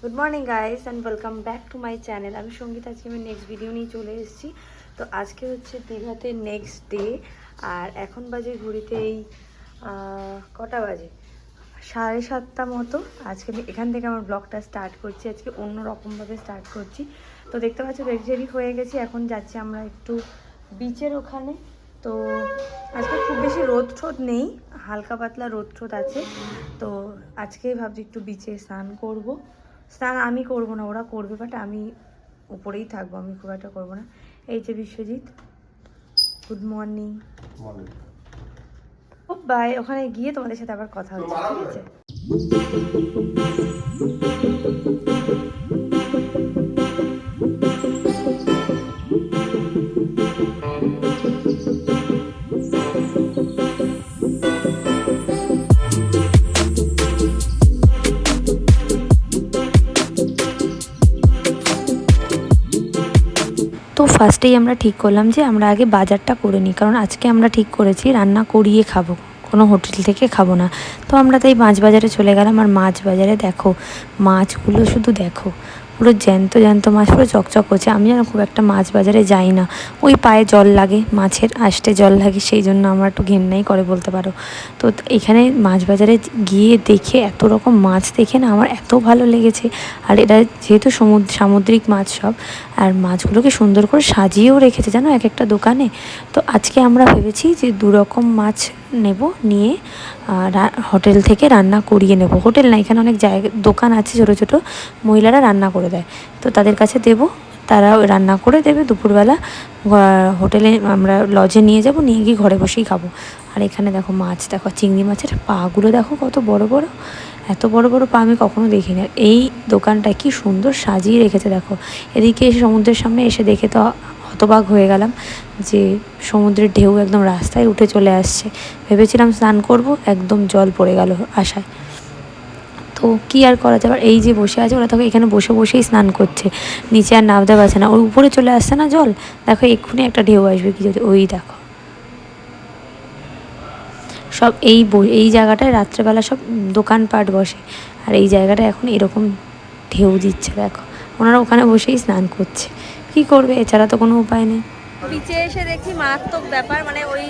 Good morning guys and welcome back to my channel আমি সংগীত আজকে আমি নেক্সট ভিডিও নিয়ে চলে এসেছি। তো আজকে হচ্ছে দীঘাতে নেক্সট ডে আর এখন বাজে ঘুরিতে এই কটা বাজে? সাড়ে সাতটা মতো। আজকে আমি এখান থেকে আমার ব্লগটা স্টার্ট করছি। আজকে অন্য রকমভাবে স্টার্ট করছি। তো দেখতে পাচ্ছ রেডি হয়ে গেছি। এখন যাচ্ছি আমরা একটু বিচের ওখানে। তো আজকে খুব বেশি রোদ ঠোদ নেই হালকা পাতলা রোদ ঠোদ আছে। তো আজকে ভাবছি একটু বিচে স্নান করব। স্নান আমি করব না ওরা করবে বাট আমি উপরেই থাকব আমি খুব একটা করব না। এই যে বিশ্বজিৎ গুড মর্নিং ও বাই ওখানে গিয়ে তোমাদের সাথে আবার কথা হচ্ছে ঠিক আছে। ফার্স্টেই আমরা ঠিক করলাম যে আমরা আগে বাজারটা করে নিই, কারণ আজকে আমরা ঠিক করেছি রান্না করিয়ে খাব, কোনো হোটেল থেকে খাব না। তো আমরা তাই মাছ বাজারে চলে গেলাম, আর মাছ বাজারে দেখো, মাছগুলো শুধু দেখো, পুরো জ্যান্ত জ্যান্ত মাছ, পুরো চকচক করছে। আমি যেন খুব একটা মাছ বাজারে যাই না, ওই পায়ে জল লাগে, মাছের আষ্টে জল লাগে, সেই জন্য আমার একটু ঘেন্নাই করে বলতে পারো। তো এখানে মাছ বাজারে গিয়ে দেখে এত রকম মাছ দেখে না আমার এত ভালো লেগেছে। আর এটা যেহেতু সমুদ্র, সামুদ্রিক মাছ সব আর মাছগুলোকে সুন্দর করে সাজিয়েও রেখেছে, জানো? এক একটা দোকানে। তো আজকে আমরা ভেবেছি যে দু রকম মাছ নেব, নিয়ে হোটেল থেকে রান্না করিয়ে নেব। হোটেল না, এখানে অনেক জায়গা, দোকান আছে ছোটো ছোটো, মহিলারা রান্না করে দেয়। তো তাদের কাছে দেব তারা রান্না করে দেবে দুপুরবেলা। হোটেলে আমরা লজে নিয়ে যাব, নিয়ে গিয়ে ঘরে বসেই খাব। আর এখানে দেখো মাছ, দেখো চিংড়ি মাছের পাগুলো দেখো কত বড় বড়। এত বড় বড় পা আমি কখনো দেখিনি। আর এই দোকানটা কি সুন্দর সাজিয়ে রেখেছে দেখো। এদিকে এসে সমুদ্রের সামনে এসে দেখে তো হতবাক হয়ে গেলাম যে সমুদ্রের ঢেউ একদম রাস্তায় উঠে চলে আসছে। ভেবেছিলাম স্নান করব, একদম জল পড়ে গেল আশায়। তো কি আর করা যাবে এই যে বসে আছে, ওরা তখন এখানে বসে বসেই স্নান করছে। নিচে আর নামতে পারছে না। ওর উপরে চলে আসছে না জল? দেখো, এক্ষুনি একটা ঢেউ আসবে কি যদি। ওই দেখো। সব এই এই জায়গাটায় রাত্রেবেলা সব দোকানপাট বসে। আর এই জায়গাটা এখন এরকম ঢেউ দিচ্ছে, দেখো। ওনারা ওখানে বসেই স্নান করছে। কি করবে? এছাড়া তো কোনো উপায় নেই। বিচে এসে দেখি মারাত্মক ব্যাপার। মানে ওই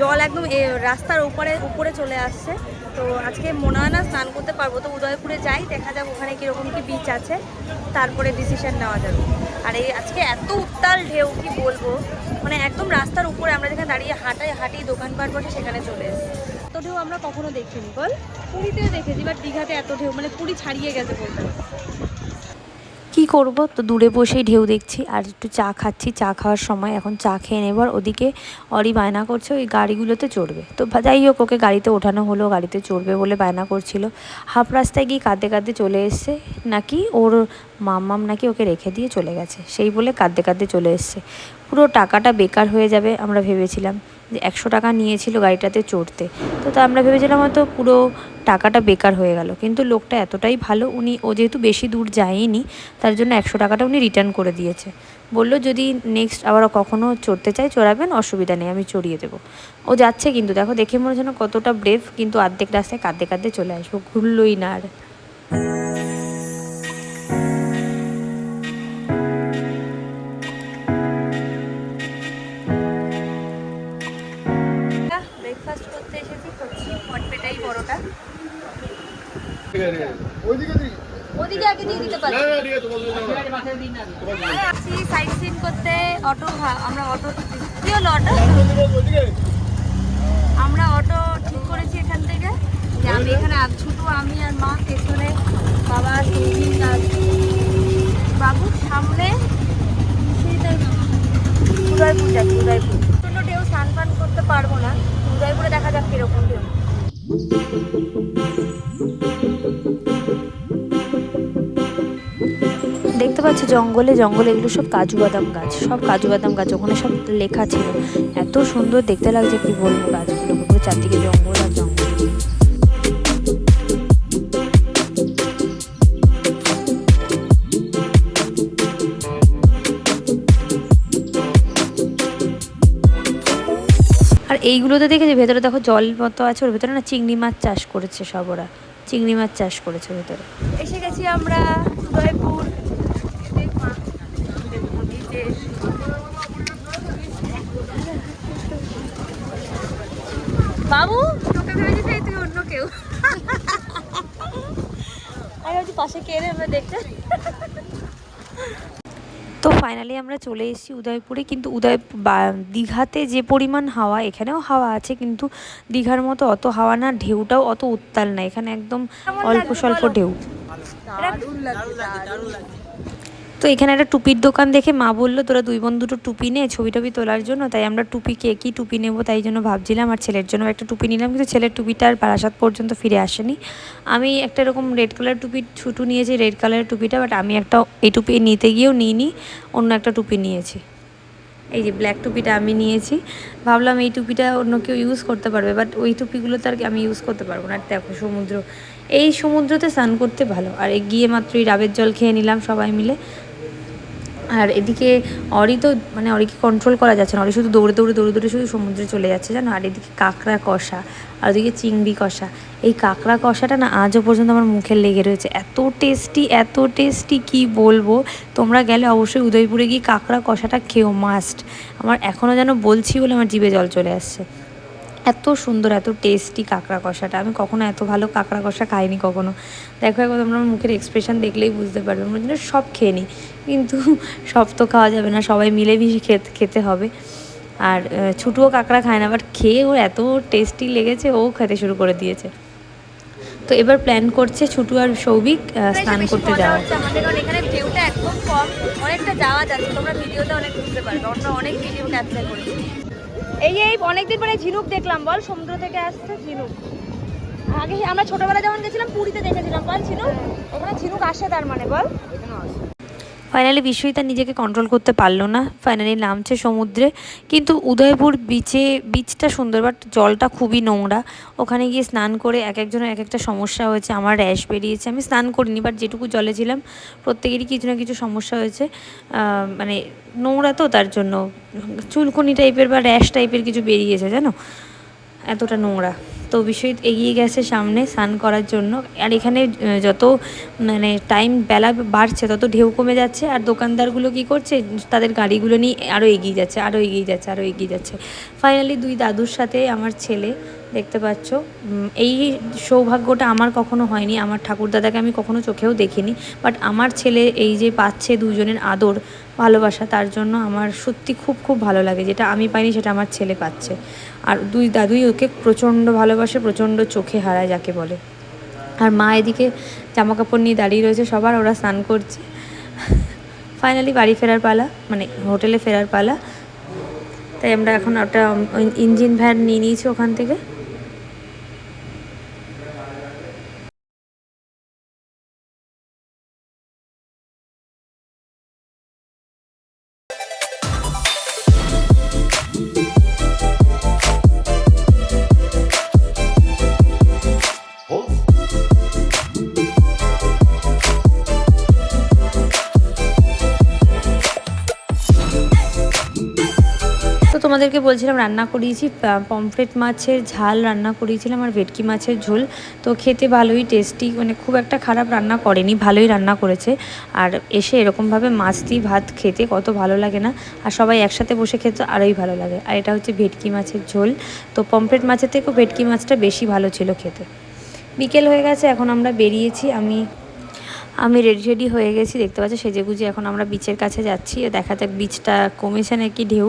জল একদম রাস্তার উপরে উপরে চলে আসছে। তো আজকে মনে হয় না স্নান করতে পারব, তো উদয়পুরে যাই, দেখা যাক ওখানে কীরকম কি বিচ আছে, তারপরে ডিসিশন নেওয়া যাবে। আর এই আজকে এত উত্তাল ঢেউ, কি বলব? মানে একদম রাস্তার উপরে আমরা যেখানে দাঁড়িয়ে হাঁটাই হাঁটি দোকানপাট বসে সেখানে চলে এসেছি। এত ঢেউ আমরা কখনো দেখিনি, বল? পুরীতেও দেখেছি বাট দীঘাতে এত ঢেউ মানে পুরী ছাড়িয়ে গেছে বলতে। কি করব? তো দূরে বসেই ঢেউ দেখছি আর একটু চা খাচ্ছি। চা খাওয়ার সময় এখন চা খেয়ে নেবার ওদিকে অরি বায়না করছে, ওই গাড়িগুলোতে চড়বে। তো যাই হোক, ওকে গাড়িতে ওঠানো হলো, গাড়িতে চড়বে বলে বায়না করছিল। হাফ রাস্তায় গিয়ে কাঁদতে কাঁদতে চলে এসছে। নাকি ওর মাম্মাম নাকি ওকে রেখে দিয়ে চলে গেছে। সেই বলে কাঁদতে কাঁদতে চলে এসছে। পুরো টাকাটা বেকার হয়ে যাবে আমরা ভেবেছিলাম। যে একশো টাকা নিয়েছিল গাড়িটাতে চড়তে। তো তা আমরা ভেবেছিলাম হয়তো পুরো টাকাটা বেকার হয়ে গেল। কিন্তু লোকটা এতটাই ভালো, উনি, ও যেহেতু বেশি দূর যায়নি, তার জন্য একশো টাকাটা উনি রিটার্ন করে দিয়েছে। বলল, যদি নেক্সট আবার কখনও চড়তে চাই, চড়াবেন, অসুবিধা নেই, আমি চড়িয়ে দেবো। ও যাচ্ছে কিন্তু, দেখো, দেখে মনে হচ্ছে কতটা ব্রেভ কিন্তু অর্ধেক রাস্তায় কাঁদতে কাঁদতে চলে আসব ঘুরলোই না আর। ওদিকে আগে দিয়ে দিতে পারি। আছে সাইট সিন করতে অটো ভা- আমরা অটো কি হলো অটো আমরা অটো ঠিক করেছি এখান থেকে। যে আমি এখানে আর ছোট আমি আর মা পেছনে বাবা বাবু সামনে। উদয়পুর যাচ্ছি উদয়পুর। ছোট ঢেউ স্নান ফান করতে পারব না। উদয়পুরে দেখা যাক কীরকম ঢেউ। দেখতে পাচ্ছি জঙ্গলে জঙ্গলে এগুলো সব কাজু বাদাম গাছ। সব কাজু বাদাম গাছ, ওখানে সব লেখা ছিল। এত সুন্দর দেখতে লাগছে কি বলব গাছগুলো। পুরো চারদিকে জঙ্গল আর জঙ্গল। এইগুলোতে দেখেছি, ভেতরে দেখো জল মতো আছে, ওর ভেতরে না চিংড়ি মাছ চাষ করেছে সব ওরা। চিংড়ি মাছ চাষ করেছে ভেতরে। এসে গেছি আমরা উদয়পুর বাবু, তোকে ভেবেছি তুই অন্য কেউ। পাশে কে রে আমরা দেখতে। তো ফাইনালি আমরা চলে এসেছি উদয়পুরে। কিন্তু উদয় বা- দীঘাতে যে পরিমাণ হাওয়া এখানেও হাওয়া আছে কিন্তু দীঘার মতো অত হাওয়া না ঢেউটাও অত উত্তাল না। এখানে একদম অল্প স্বল্প ঢেউ। দারুণ লাগে দারুণ তো এখানে একটা টুপির দোকান দেখে মা বলল, তোরা দুই বোন দুটো টুপি নে ছবি টবি তোলার জন্য, তাই আমরা টুপি কে, কী টুপি নেব তাই জন্য ভাবছিলাম, আর ছেলের জন্য একটা টুপি নিলাম, কিন্তু ছেলের টুপিটা আর বারাসাত পর্যন্ত ফিরে আসেনি। আমি একটা এরকম রেড কালার টুপি ছুটু নিয়েছি রেড কালারের টুপিটা বাট আমি একটা এই টুপি নিতে গিয়েও নিইনি, অন্য একটা টুপি নিয়েছি। এই যে ব্ল্যাক টুপিটা আমি নিয়েছি, ভাবলাম এই টুপিটা অন্য কেউ ইউজ করতে পারবে বাট ওই টুপিগুলো তো আর আমি ইউজ করতে পারব না। আর দেখো সমুদ্র, এই সমুদ্রতে স্নান করতে ভালো, আর এই গিয়ে মাত্রই ডাবের জল খেয়ে নিলাম সবাই মিলে। আর এদিকে অরি তো মানে অরিকে কন্ট্রোল করা যাচ্ছে না। অরি শুধু দৌড়ে দৌড়ে দৌড়ে দৌড়ে শুধু সমুদ্রে চলে যাচ্ছে, জানো? আর এদিকে কাঁকড়া কষা, আর ওদিকে চিংড়ি কষা। এই কাঁকড়া কষাটা না আজও পর্যন্ত আমার মুখে লেগে রয়েছে। এত টেস্টি এত টেস্টি কি বলব? তোমরা গেলে অবশ্যই উদয়পুরে গিয়ে কাঁকড়া কষাটা খেও মাস্ট আমার এখনও যেন বলছি বলে আমার জিভে জল চলে আসছে। এত সুন্দর এত টেস্টি কাঁকড়া কষাটা। আমি কখনো এত ভালো কাঁকড়া কষা খাইনি কখনো। দেখো একবার তোমরা মুখের এক্সপ্রেশন দেখলেই বুঝতে পারবে। আমার জন্য সব খেয়ে নিই। কিন্তু সব তো খাওয়া যাবে না সবাই মিলে মিলেমিশে খেতে খেতে হবে। আর ছুটুও কাঁকড়া খায় না বাট খেয়ে ওর এত টেস্টি লেগেছে ও খেতে শুরু করে দিয়েছে। তো এবার প্ল্যান করছে ছুটু আর সৌভিক স্নান করতে যাওয়া আমাদের এখানে ঢেউটা একদম কম। অনেকটা যাওয়া যাচ্ছে তোমরা ভিডিওতে অনেক বুঝতে পারবে। অনেক ভিডিও ক্যাপচার করেছি। এই এই অনেকদিন পরে ঝিনুক দেখলাম, বল, সমুদ্র থেকে আসছে ঝিনুক। আগে আমরা ছোটবেলা যেমন গেছিলাম, পুরীতে দেখেছিলাম, বল, ঝিনুক? ওখানে ঝিনুক আসে তার মানে বল? ফাইনালি বিশ্বই তার নিজেকে কন্ট্রোল করতে পারল না। ফাইনালি নামছে সমুদ্রে। কিন্তু উদয়পুর বিচে বিচটা সুন্দর বাট জলটা খুবই নোংরা। ওখানে গিয়ে স্নান করে এক একজনের এক একটা সমস্যা হয়েছে। আমার র্যাশ বেরিয়েছে। আমি স্নান করিনি বাট যেটুকু জলে ছিলাম, প্রত্যেকেরই কিছু না কিছু সমস্যা হয়েছে। মানে নোংরা তো তার জন্য। চুলকুনি টাইপের বা র্যাশ টাইপের কিছু বেরিয়েছে, জানো? এতটা নোংরা। তো বিষয় এগিয়ে গেছে সামনে স্নান করার জন্য। আর এখানে যত মানে টাইম বেলা বাড়ছে, তত ঢেউ কমে যাচ্ছে। আর দোকানদারগুলো কি করছে, তাদের গাড়িগুলো নিয়ে আরও এগিয়ে যাচ্ছে আরও এগিয়ে যাচ্ছে আরও এগিয়ে যাচ্ছে। ফাইনালি দুই দাদুর সাথে আমার ছেলে দেখতে পাচ্ছ। এই সৌভাগ্যটা আমার কখনো হয়নি। আমার ঠাকুরদাদাকে আমি কখনো চোখেও দেখিনি। বাট আমার ছেলে এই যে পাচ্ছে দুজনের আদর, ভালোবাসা, তার জন্য আমার সত্যি খুব খুব ভালো লাগে। যেটা আমি পাইনি, সেটা আমার ছেলে পাচ্ছে। আর দুই দাদুই ওকে প্রচণ্ড ভালোবাসে, প্রচণ্ড চোখে হারায়, যাকে বলে। আর মা এদিকে জামা কাপড় নিয়ে দাঁড়িয়ে রয়েছে, সবার ওরা স্নান করছে। ফাইনালি বাড়ি ফেরার পালা মানে হোটেলে ফেরার পালা। তাই আমরা এখন ওটা ইঞ্জিন ভ্যান নিয়ে নিয়েছি ওখান থেকে। তোমাদেরকে বলছিলাম রান্না করিয়েছি পমফ্রেট মাছের ঝাল রান্না করিয়েছিলাম আর ভেটকি মাছের ঝোল। তো খেতে ভালোই টেস্টি মানে খুব একটা খারাপ রান্না করেনি, ভালোই রান্না করেছে। আর এসে এরকমভাবে মাছ দিয়ে ভাত খেতে কত ভালো লাগে না। আর সবাই একসাথে বসে খেতে আরোই ভালো লাগে। আর এটা হচ্ছে ভেটকি মাছের ঝোল। তো পমফ্রেট মাছের থেকেও ভেটকি মাছটা বেশি ভালো ছিল খেতে। বিকেল হয়ে গেছে, এখন আমরা বেরিয়েছি, আমি আমি রেডি রেডি হয়ে গেছি, দেখতে পাচ্ছি সেজে গুজে এখন আমরা বিচের কাছে যাচ্ছি। দেখা যাক বিচটা কমেছে নাকি ঢেউ।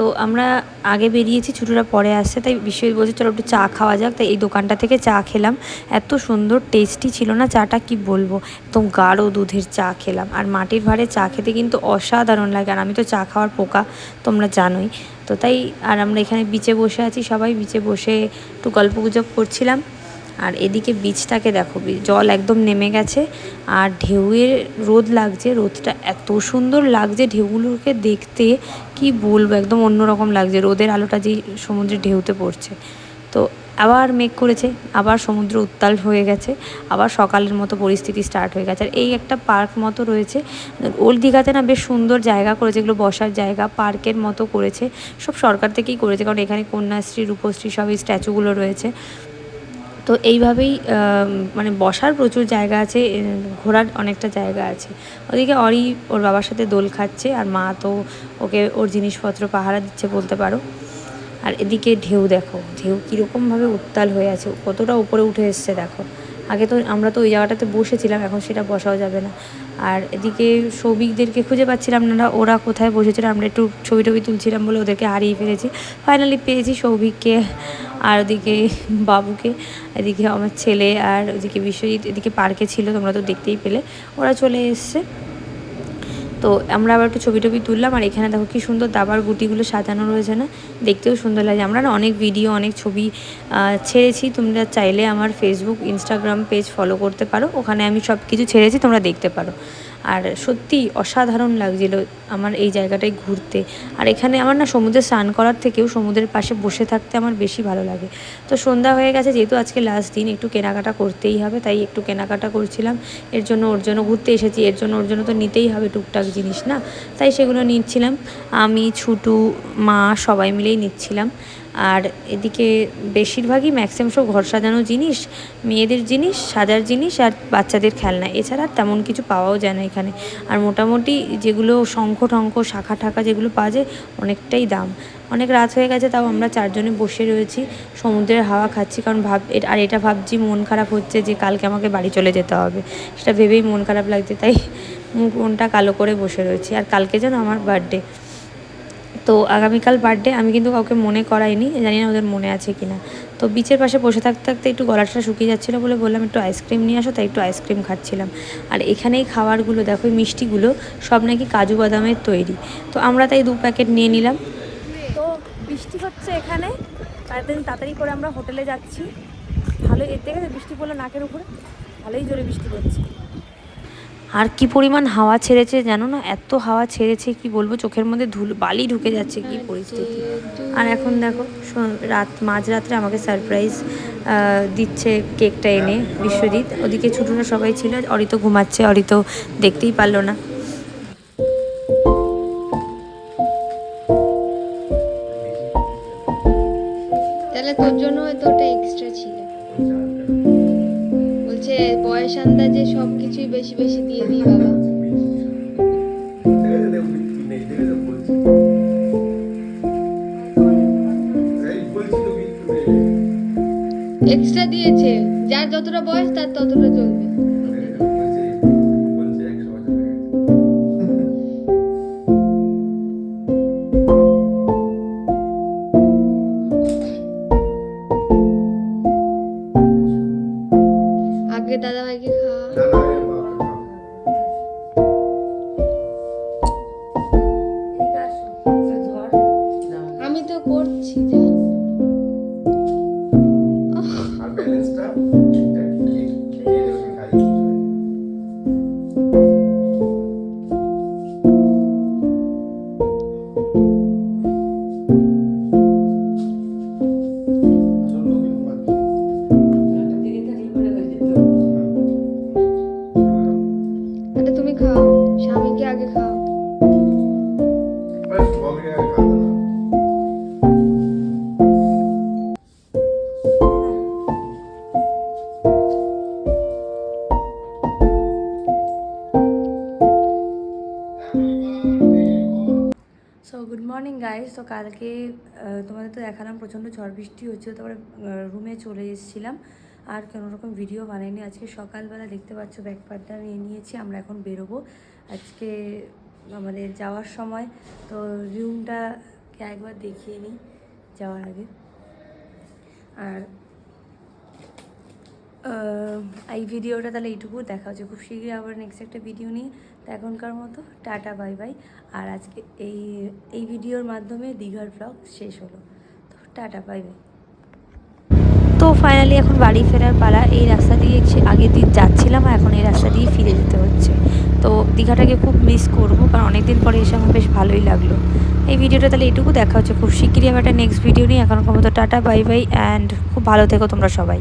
তো আমরা আগে বেরিয়েছি, ছুটুরা পরে আসছে, তাই বিশ্বজিৎ বলছে, চলো একটু চা খাওয়া যাক। তাই এই দোকানটা থেকে চা খেলাম। এত সুন্দর টেস্টি ছিল না চাটা, কি বলব? একদম গাঢ় দুধের চা খেলাম। আর মাটির ভাঁড়ে চা খেতে কিন্তু অসাধারণ লাগে। আর আমি তো চা খাওয়ার পোকা, তোমরা জানোই। তো তাই, আর আমরা এখানে বিচে বসে আছি, সবাই বিচে বসে একটু গল্প গুজব করছিলাম। আর এদিকে বীজটাকে দেখো জল একদম নেমে গেছে আর ঢেউয়ের রোদ লাগছে, রোদটা এত সুন্দর লাগছে ঢেউগুলোকে দেখতে, কি বলব, একদম অন্যরকম লাগছে। রোদের আলোটা যেই সমুদ্রের ঢেউতে পড়ছে। তো আবার মেঘ করেছে, আবার সমুদ্র উত্তাল হয়ে গেছে, আবার সকালের মতো পরিস্থিতি স্টার্ট হয়ে গেছে। আর এই একটা পার্ক মতো রয়েছে ওল্ড দীঘাতে না বেশ সুন্দর জায়গা করেছে, এগুলো বসার জায়গা পার্কের মতো করেছে। সব সরকার থেকেই করেছে, কারণ এখানে কন্যাশ্রী, রূপশ্রী সব এই স্ট্যাচুগুলো রয়েছে। তো এইভাবেই মানে বসার প্রচুর জায়গা আছে ঘোরার অনেকটা জায়গা আছে। ওদিকে অরি ওর বাবার সাথে দোল খাচ্ছে, আর মা তো ওকে ওর জিনিসপত্র পাহারা দিচ্ছে বলতে পারো। আর এদিকে ঢেউ দেখো, ঢেউ কীরকমভাবে উত্তাল হয়ে আছে, কতটা উপরে উঠে এসছে দেখো। আগে তো আমরা তো ওই জায়গাটাতে বসেছিলাম, এখন সেটা বসাও যাবে না। আর এদিকে শ্রমিকদেরকে খুঁজে পাচ্ছিলাম না ওরা কোথায় বসেছিল, আমরা একটু ছবি টবি তুলছিলাম বলে ওদেরকে হারিয়ে ফেলেছি। ফাইনালি পেয়েছি সৌভিককে আর ওদিকে বাবুকে, এদিকে আমার ছেলে আর ওদিকে বিশ্বজিৎ, এদিকে পার্কে ছিল, তোমরা তো দেখতেই পেলে। ওরা চলে এসছে। তো আমরা আবার একটু ছবি টবি তুললাম, আর এখানে দেখো কি সুন্দর দাবার গুটিগুলো সাজানো রয়েছে না? দেখতেও সুন্দর লাগে। আমরা না অনেক ভিডিও অনেক ছবি ছেড়েছি। তোমরা চাইলে আমার ফেসবুক ইনস্টাগ্রাম পেজ ফলো করতে পারো। ওখানে আমি সব কিছু ছেড়েছি, তোমরা দেখতে পারো। আর সত্যি অসাধারণ লাগছিল আমার এই জায়গাটায় ঘুরতে। আর এখানে আমার না সমুদ্রে স্নান করার থেকেও সমুদ্রের পাশে বসে থাকতে আমার বেশি ভালো লাগে। তো সন্ধ্যা হয়ে গেছে, যেহেতু আজকে লাস্ট দিন, একটু কেনাকাটা করতেই হবে, তাই একটু কেনাকাটা করছিলাম। এর জন্য, ওর জন্য ঘুরতে এসেছি, এর জন্য, ওর জন্য তো নিতেই হবে টুকটাক জিনিস না? তাই সেগুলো নিচ্ছিলাম। আমি, ছুটু, মা সবাই মিলেই নিচ্ছিলাম। আর এদিকে বেশিরভাগই ম্যাক্সিমাম সব ঘর সাজানো জিনিস, মেয়েদের জিনিস, সাজার জিনিস আর বাচ্চাদের খেলনা। এছাড়া তেমন কিছু পাওয়াও যায় না এখানে। আর মোটামুটি যেগুলো শঙ্খ টঙ্খ, শাখা ঠাখা যেগুলো পাওয়া যায়, অনেকটাই দাম। অনেক রাত হয়ে গেছে, তাও আমরা চারজনে বসে রয়েছি। সমুদ্রের হাওয়া খাচ্ছি কারণ ভাব আর এটা ভাবছি মন খারাপ হচ্ছে যে কালকে আমাকে বাড়ি চলে যেতে হবে। সেটা ভেবেই মন খারাপ লাগছে, তাই মুখ, মনটা কালো করে বসে রয়েছি। আর কালকে যেন আমার বার্থডে তো আগামীকাল বার্থডে আমি কিন্তু কাউকে মনে করাইনি, জানি না ওদের মনে আছে কি না তো বিচের পাশে বসে থাকতে থাকতে একটু গলাটা শুকিয়ে যাচ্ছিল বলে বললাম, একটু আইসক্রিম নিয়ে আসো। তাই একটু আইসক্রিম খাচ্ছিলাম। আর এখানেই খাবারগুলো, দেখো মিষ্টিগুলো, সব নাকি কাজু বাদামের তৈরি। তো আমরা তাই দু প্যাকেট নিয়ে নিলাম। তো বৃষ্টি হচ্ছে এখানে। দিন তাড়াতাড়ি করে আমরা হোটেলে যাচ্ছি। ভালো এর থেকে বৃষ্টি পড়ল নাকের উপরে, ভালোই জোরে বৃষ্টি পড়ছে। আর কি পরিমাণ হাওয়া ছেড়েছে জানো না? এত হাওয়া ছেড়েছে, কি বলব? চোখের মধ্যে ধুল, বালি ঢুকে যাচ্ছে কি পরিস্থিতি। আর এখন দেখো রাত, মাঝরাত্রে আমাকে সারপ্রাইজ দিচ্ছে কেকটা এনে বিশ্বজিৎ। ওদিকে ছুটুরা সবাই ছিল, অরিত ঘুমাচ্ছে, অরিত দেখতেই পারল না। তাহলে তোর জন্য ওটা এক্সট্রা ছিল। বয়স আন্দাজে সব কিছুই বেশি বেশি দিয়ে দিই বাবা। মর্নিং গাইজ তো কালকে তোমাদের তো দেখালাম, প্রচণ্ড ঝড় বৃষ্টি হচ্ছিল তারপরে রুমে চলে এসেছিলাম। আর কোনো রকম ভিডিও বানাইনি। আজকে সকালবেলা দেখতে পাচ্ছ ব্যাগপ্যাকটা নিয়ে নিয়েছি, আমরা এখন বেরোবো। আজকে আমাদের যাওয়ার সময়, তো রুমটাকে একবার দেখিয়ে নিই, যাওয়ার আগে। আর এই ভিডিওটা তাহলে এইটুকু দেখা হচ্ছে খুব শীঘ্রই আবার নেক্সট একটা ভিডিও নিয়ে তো এখনকার মতো টাটা বাই বাই আর আজকে এই এই ভিডিওর মাধ্যমে দীঘার ব্লগ শেষ হলো। তো টাটা বাই বাই তো ফাইনালি এখন বাড়ি ফেরার পালা। এই রাস্তা দিয়ে আগের দিন যাচ্ছিলাম, আর এখন এই রাস্তা দিয়ে ফিরে যেতে হচ্ছে। তো দীঘাটাকে খুব মিস করব, কারণ অনেকদিন পরে এসে আমার বেশ ভালোই লাগল। এই ভিডিওটা তাহলে এটুকু দেখা হচ্ছে। খুব শিগগিরই আমার একটা নেক্সট ভিডিও নিয়ে। এখনকার মতো টাটা বাই বাই অ্যান্ড খুব ভালো থেকো তোমরা সবাই।